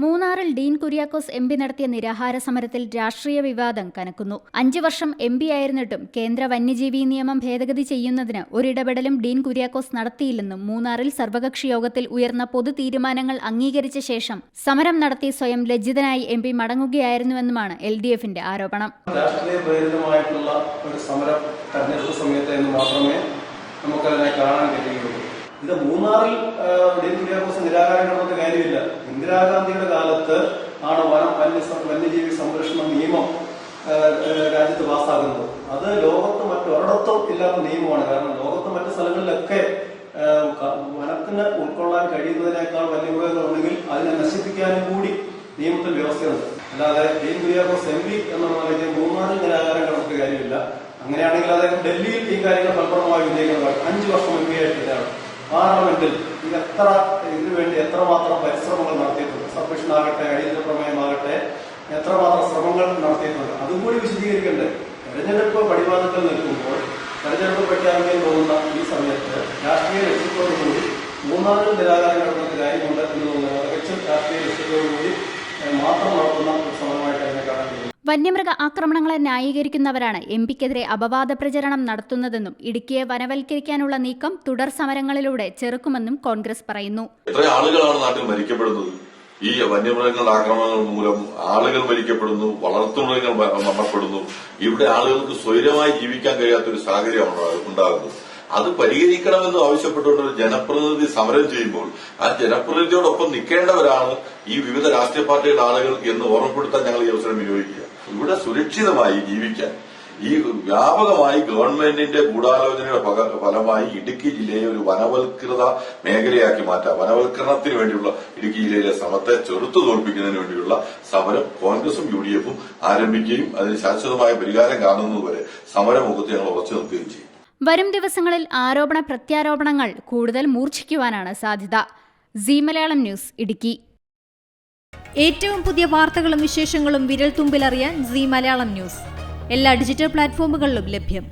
മൂന്നാറിൽ Dean Kuriakose M P നടത്തിയ നിരാഹാര സമരത്തിൽ രാഷ്ട്രീയ വിവാദം കനക്കുന്നു. അഞ്ചു വർഷം എം പി ആയിരുന്നിട്ടും കേന്ദ്ര വന്യജീവി നിയമം ഭേദഗതി ചെയ്യുന്നതിന് ഒരിടപെടലും ഡീൻ കുര്യാക്കോസ് നടത്തിയില്ലെന്നും മൂന്നാറിൽ സർവകക്ഷി യോഗത്തിൽ ഉയർന്ന പൊതു തീരുമാനങ്ങൾ അംഗീകരിച്ച ശേഷം സമരം നടത്തി സ്വയം ലജ്ജിതനായി എം പി മടങ്ങുകയായിരുന്നുവെന്നുമാണ് എൽ ഡി എഫിന്റെ ആരോപണം. രാഷ്ട്രീയ സമരം സമയത്ത് മാത്രമേ നമുക്കതിനെ കാണാൻ കഴിയുള്ളൂ ഇത് മൂന്നാറിൽ ഡീൻ കുര്യാക്കോസ് നിരാകാരം കിടന്നിട്ട് കാര്യമില്ല. ഇന്ദിരാഗാന്ധിയുടെ കാലത്ത് ആണ് വനം വന്യ വന്യജീവി സംരക്ഷണ നിയമം രാജ്യത്ത് പാസ്സാകുന്നത് അത് ലോകത്ത് മറ്റൊരിടത്തും ഇല്ലാത്ത നിയമമാണ്. കാരണം ലോകത്ത് മറ്റു സ്ഥലങ്ങളിലൊക്കെ വനത്തിന് ഉൾക്കൊള്ളാൻ കഴിയുന്നതിനേക്കാൾ വന്യമൃഗങ്ങളുണ്ടെങ്കിൽ അതിനെ നശിപ്പിക്കാനും കൂടി നിയമത്തിൽ വ്യവസ്ഥയുണ്ട്. അല്ലാതെ ഡീൻ കുര്യാക്കോസ് എം പി എന്നുള്ള നിലയ്ക്ക് മൂന്നാറിൽ നിരാകാരം കാര്യമില്ല. അങ്ങനെയാണെങ്കിൽ അദ്ദേഹം ഡൽഹിയിൽ ഈ കാര്യങ്ങൾ ഫലപ്രദമായി വിജയിക്കുന്നതാണ് അഞ്ചു വർഷം എം പി ആയിട്ടില്ലാണ് പാർലമെന്റിൽ ഇത് എത്ര ഇതിനു വേണ്ടി എത്രമാത്രം പരിശ്രമങ്ങൾ നടത്തിയിട്ടുണ്ട്? സബ്മിഷൻ ആകട്ടെ അടിയന്തര പ്രമേയമാകട്ടെ എത്രമാത്രം ശ്രമങ്ങൾ നടത്തിയിട്ടുണ്ട്? അതും കൂടി വിശദീകരിക്കണ്ടേ? തെരഞ്ഞെടുപ്പ് പടിവാദത്തിൽ നിൽക്കുമ്പോൾ തെരഞ്ഞെടുപ്പ് പ്രഖ്യാപിക്കാൻ പോകുന്ന ഈ സമയത്ത് രാഷ്ട്രീയ ലക്ഷ്യത്തോടുകൂടി മൂന്നാമത് നിരാകാരം കിടന്നിട്ട് കാര്യമുണ്ട് എന്ന് തോന്നുന്നത് തികച്ചും രാഷ്ട്രീയ ലക്ഷ്യത്തോടുകൂടി വന്യമൃഗ ആക്രമണങ്ങളെ ന്യായീകരിക്കുന്നവരാണ് എം പിക്കെതിരെ അപവാദ പ്രചരണം നടത്തുന്നതെന്നും ഇടുക്കിയെ വനവൽക്കരിക്കാനുള്ള നീക്കം തുടർ സമരങ്ങളിലൂടെ ചെറുക്കുമെന്നും കോൺഗ്രസ് പറയുന്നു. എത്ര ആളുകളാണ് നാട്ടിൽ മരിക്കപ്പെടുന്നത്? ഈ വന്യമൃഗങ്ങളുടെ ആക്രമണങ്ങൾ മൂലം ആളുകൾ മരിക്കപ്പെടുന്നു വളർത്തുമൃഗങ്ങൾ മരണപ്പെടുന്നു. ഇവിടെ ആളുകൾക്ക് സ്വൈരമായി ജീവിക്കാൻ കഴിയാത്ത ഒരു സാഹചര്യമാണ് ഉണ്ടാകുന്നത് അത് പരിഹരിക്കണമെന്ന് ആവശ്യപ്പെട്ടുകൊണ്ട് ഒരു ജനപ്രതിനിധി സമരം ചെയ്യുമ്പോൾ ആ ജനപ്രതിനിധിയോടൊപ്പം നിൽക്കേണ്ടവരാണ് ഈ വിവിധ രാഷ്ട്രീയ പാർട്ടിയുടെ ആളുകൾ എന്ന് ഓർമ്മപ്പെടുത്താൻ ഞങ്ങൾ ഈ അവസരം വിനിയോഗിക്കുക. ഇവിടെ സുരക്ഷിതമായി ജീവിക്കാൻ ഈ വ്യാപകമായി ഗവൺമെന്റിന്റെ ഗൂഢാലോചനയുടെ ഫലമായി ഇടുക്കി ജില്ലയെ ഒരു വനവൽകൃത മേഖലയാക്കി മാറ്റാം. വനവൽക്കരണത്തിന് വേണ്ടിയുള്ള ഇടുക്കി ജില്ലയിലെ ശ്രമത്തെ ചെറുത്തു തോൽപ്പിക്കുന്നതിന് വേണ്ടിയുള്ള സമരം കോൺഗ്രസും യു ഡി എഫും ആരംഭിക്കുകയും അതിന് ശാശ്വതമായ പരിഹാരം കാണുന്നതുവരെ സമരമുഖത്ത് ഞങ്ങൾ ഉറച്ചു നിൽക്കുകയും ചെയ്യും. വരും ദിവസങ്ങളിൽ ആരോപണ പ്രത്യാരോപണങ്ങൾ കൂടുതൽ മൂർച്ഛിക്കുവാനാണ് സാധ്യത. സി മലയാളം ന്യൂസ് ഇടുക്കി. ഏറ്റവും പുതിയ വാർത്തകളും വിശേഷങ്ങളും വിരൽ തുമ്പിലറിയാൻ സി മലയാളം ന്യൂസ്. എല്ലാ ഡിജിറ്റൽ പ്ലാറ്റ്ഫോമുകളിലും ലഭ്യം.